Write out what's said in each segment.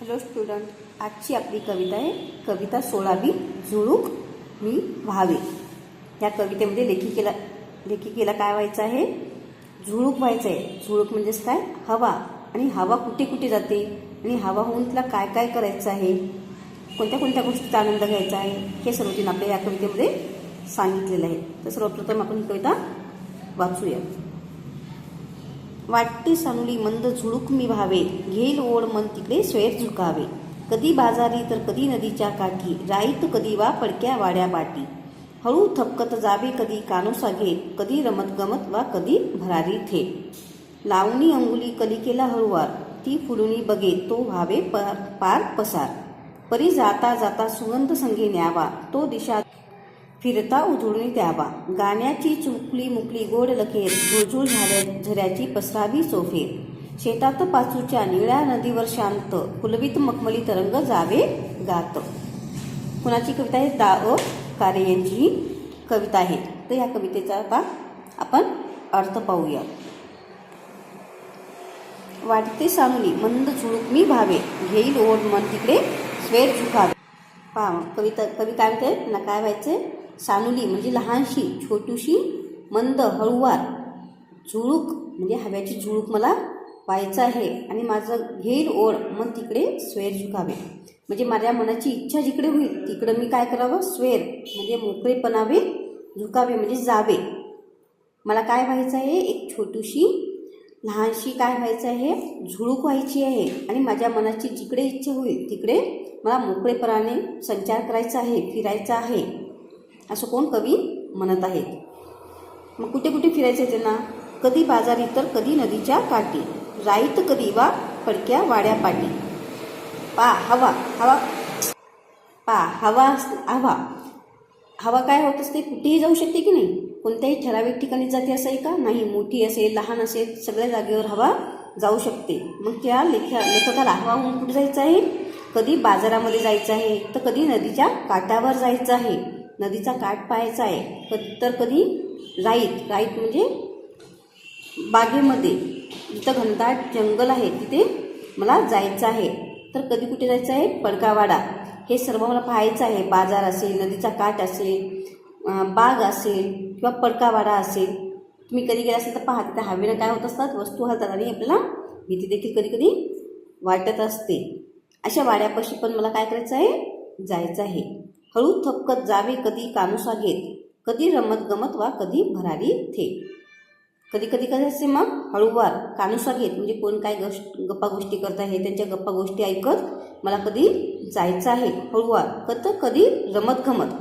Hello student आजची आपली कविता आहे कविता सोळावी झुळूक मी व्हावे. या कवितेमध्ये लेखिकेला लेखिकेला काय व्हायचं आहे? झुळूक व्हायचं आहे झुळूक म्हणजेच काय? हवा. आणि हवा कुठे कुठे जाते? आणि हवा होऊन तिला काय काय करायचं आहे? कोणत्या कोणत्या गोष्टीचा आनंद घ्यायचा आहे? हे सर्व तिने आपल्या या कवितेमध्ये सांगितलेलं आहे. तर सर्वप्रथम आपण ही कविता वाचूया. वाटते सांगली मंद झुळूक मी व्हावे घेईल ओढ मन तिकडे स्वेर झुकावे. कधी बाजारी तर कधी नदीच्या काठी राईत कधी वा पडक्या वाड्या बाटी. हळू थपकत जावे कधी कानोसा घेत कधी रमत गमत वा कधी भरारी थे लावणी अंगुली कलिकेला हळुवार ती फुलुनी बघे तो व्हावे पार पार पसार. परी जाता जाता सुगंध संगी न्यावा तो दिशा फिरता उजळून द्यावा. गाण्याची चुकली मुकली गोड लखेर झुळझुळ झाल्या झऱ्याची पसरावी सोफेर शेतात पाचूच्या निळ्या नदीवर शांत फुलवीत मखमली तरंग जावे गात. कुणाची कविता आहे? दा अ कारे यांची ही कविता आहे. तर या कवितेचा आता आपण अर्थ पाहूया. वाटते सांगली मंद झुळूक मी भावे. घेईल ओढ मन तिकडे स्वेर झुकावे. पहा कविता कवी काय म्हणते ना काय व्हायचे सानुली म्हणजे लहानशी छोटूशी मंद हळुवार झुळूक म्हणजे हव्याची झुळूक मला व्हायचं आहे. आणि माझं घेईल ओढ मग तिकडे स्वेर झुकावे. म्हणजे माझ्या मनाची इच्छा जिकडे होईल तिकडं मी काय करावं? स्वेर म्हणजे मोकळेपणावे झुकावे म्हणजे जावे. मला काय व्हायचं आहे? एक छोटूशी लहानशी काय व्हायचं आहे? झुळूक व्हायची आहे. आणि माझ्या मनाची जिकडे इच्छा होईल तिकडे मला मोकळेपणाने संचार करायचा आहे फिरायचा आहे. असं कोण कवी म्हणत आहेत मग कुठे कुठे फिरायचं आहे त्यांना? कधी बाजारी तर कधी नदीच्या काठी. राईत कधी वा पडक्या वाड्या पाटी पा हवा हवा. पा हवा हवा. हवा काय होत असते? कुठेही जाऊ शकते की नाही? कोणत्याही ठराविक ठिकाणी जाते असं आहे का? नाही मोठी असेल लहान असेल सगळ्या जागेवर हवा जाऊ शकते. मग त्या लेख्या लेखकाला हवा होऊन कुठे जायचं आहे? कधी बाजारामध्ये जायचं आहे? तर कधी नदीच्या काठावर जायचं आहे. नदीचा काठ पाहायचा आहे. कधी तर कधी राईत राईत म्हणजे बागेमध्ये जिथं घनदाट जंगल आहे तिथे मला जायचं आहे. तर कधी कुठे जायचं आहे? पडकावाडा हे सर्व मला पाहायचं आहे. बाजार असेल नदीचा काठ असेल बाग असेल किंवा पडकावाडा असेल. तुम्ही कधी गेला असेल तर पहा तिथे हवेनं काय होत असतात? वस्तू हलतात आणि आपल्याला भीती देखील कधी कधी वाटत असते. अशा वाड्यापाशी पण मला काय करायचं आहे? जायचं आहे. हळू थपकत जावे कधी कानुसा घेत कधी रमत गमत वा कधी भरारी थे. कधी कधी काय असते मग? हळूवार कानुसा घेत. म्हणजे कोण काय गश गप्पा गोष्टी करत आहे त्यांच्या गप्पा गोष्टी ऐकत मला कधी जायचं आहे. हळूवार कत कधी रमत गमत.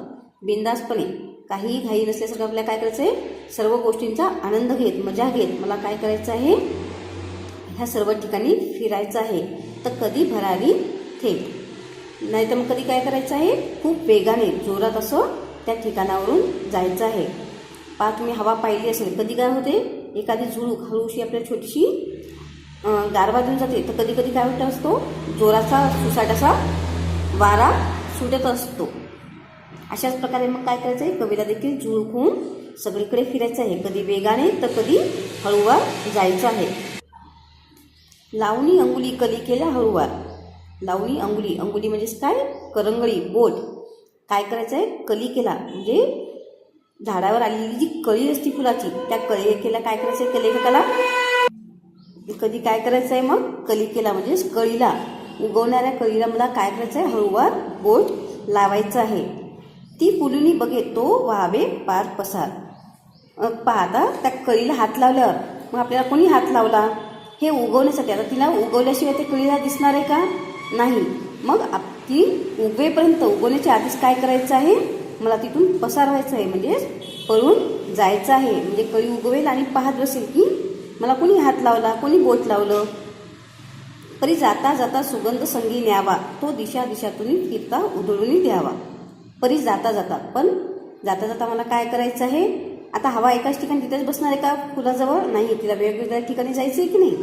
बिंदासपणे काही घाई नसल्यासारखं आपल्याला काय करायचं आहे सर्व गोष्टींचा आनंद घेत मजा घेत मला काय करायचं आहे? ह्या सर्व ठिकाणी फिरायचं आहे. तर कधी भरावी थेट नाही तर मग कधी काय करायचं आहे? खूप वेगाने जोरात असं त्या ठिकाणावरून जायचं आहे. पा तुम्ही हवा पाहिली असेल कधी काय होते? एखादी झुळूक हळूशी आपल्या छोटीशी गारवा देऊन जाते. तर कधी कधी काय होत असतो? जोराचा सुसाट वारा सुटत असतो. अशाच प्रकारे मग काय करायचं आहे? कवीला देखील झुळूक होऊन सगळीकडे फिरायचं आहे. कधी वेगाने तर कधी हळूवार जायचं आहे. लावणी अंगुली कली केल्या हळूवार. लावणी अंगुली. अंगुली म्हणजेच काय? करंगळी बोट. काय करायचं आहे कली केला. म्हणजे झाडावर आलेली जी कळी असते फुलाची त्या कळी केला काय करायचं आहे कलेखकाला? कधी काय करायचं आहे मग कलिकेला म्हणजेच कळीला. उगवणाऱ्या कळीला मला काय करायचं आहे हळूवार बोट लावायचं आहे. ती फुलुनी बघे तो व्हावे पार पसार. पाहता त्या कळीला हात लावल्यावर मग आपल्याला कोणी हात लावला? हे उगवण्यासाठी. आता तिला उगवल्याशिवाय ते कळीला दिसणार आहे का? नाही. मग आप ती उगवेपर्यंत उगवण्याच्या आधीच काय करायचं आहे? मला तिथून पसार व्हायचं आहे. म्हणजे पळून जायचं आहे. म्हणजे कळी उगवेल आणि पाहत बसेल की मला कोणी हात लावला कोणी बोट लावलं. तरी जाता जाता सुगंध संगी न्यावा. तो दिशा दिशातून फिरता उधळून द्यावा. परी जाता जाता. पण जाता जाता मला काय करायचं आहे? आता हवा एकाच ठिकाणी तिथेच बसणार आहे का? फुलाजवळ नाही. तिला वेगवेगळ्या ठिकाणी जायचं आहे की नाही?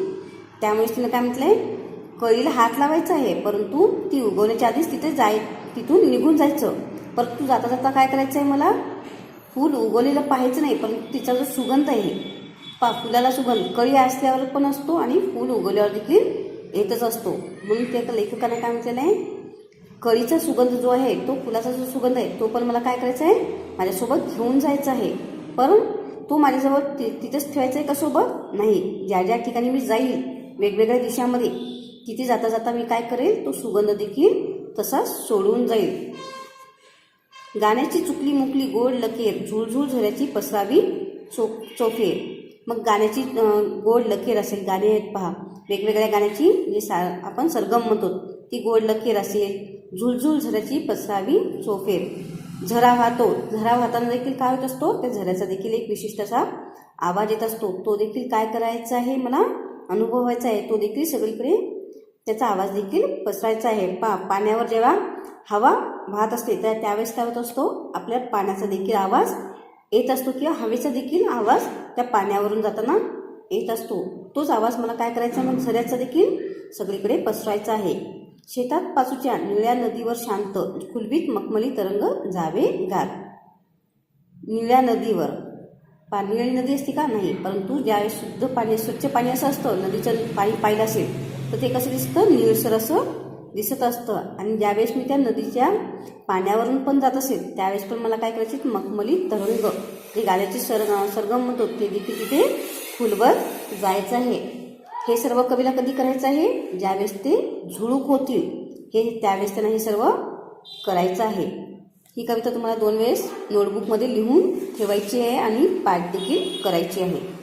त्यामुळे तिनं काय म्हटलंय? कळीला हात लावायचा आहे परंतु ती उगवण्याच्या आधीच तिथे जाय तिथून निघून जायचं. परंतु जाता जाता काय करायचं आहे मला? फूल उगवलेलं पाहायचं नाही परंतु तिचा जो सुगंध आहे. पा फुलाला सुगंध. कळी असल्यावर पण असतो आणि फूल उगवल्यावर देखील येतच असतो. म्हणून त्या लेखकाने काय म्हटलेलं आहे? कळीचा सुगंध जो आहे तो फुलाचा जो सुगंध आहे तो पण मला काय करायचा आहे? माझ्यासोबत घेऊन जायचा आहे. पण तो माझ्याजवळ ति तिथेच ठेवायचा आहे का सोबत? नाही. ज्या ज्या ठिकाणी मी जाईल वेगवेगळ्या दिशामध्ये तिथे जाता जाता मी काय करेल तो सुगंध देखील तसा सोडून जाईल. गाण्याची चुकली मुकली गोड लकेर झुळझुळ झऱ्याची पसरावी चो चोफेर. मग गाण्याची गोड लकेर असेल गाणे आहेत पहा. वेगवेगळ्या गाण्याची जे सा आपण सरगम म्हणतो. ती गोड लकेर असेल झुळझुळ झऱ्याची पसरावी चोफेर. झरा वाहतो. झरा वाहताना देखील काय होत असतो? त्या झऱ्याचा देखील एक विशिष्ट असा आवाज येत असतो. तो देखील काय करायचा आहे मला? अनुभवायचा आहे. तो देखील सगळीकडे त्याचा आवाज देखील पसरायचा आहे. पा पाण्यावर जेव्हा हवा वाहत असते तर त्यावेळेस काय होत असतो? आपल्या पाण्याचा देखील आवाज येत असतो किंवा हवेचा देखील आवाज त्या पाण्यावरून जाताना येत असतो. तोच आवाज मला काय करायचा मग झऱ्याचा देखील सगळीकडे पसरायचा आहे. शेतात पासूच्या निळ्या नदीवर शांत खुलबीत मखमली तरंग जावे गार. निळ्या नदीवर. पा निळी नदी असते का? नाही. परंतु ज्यावेळेस शुद्ध पाणी स्वच्छ पाणी असं असतं नदीचं पाणी पाहिलं असेल तर ते कसं दिसतं? निळसर असं दिसत असतं. आणि ज्यावेळेस मी त्या नदीच्या पाण्यावरून पण जात असेल त्यावेळेस पण मला काय करायचे? मखमली तरंग. जे गाण्याचे सर सरगम म्हणतो ते देखील तिथे खुलवत जायचं आहे. हे सर्व कवीला कधी करायचं आहे? ज्यावेळेस ते झुळूक होतील हे त्यावेळेस त्यांना हे सर्व करायचं आहे. ही कविता तुम्हाला दोन वेळेस नोटबुकमध्ये लिहून ठेवायची आहे आणि पाठ देखील करायची आहे.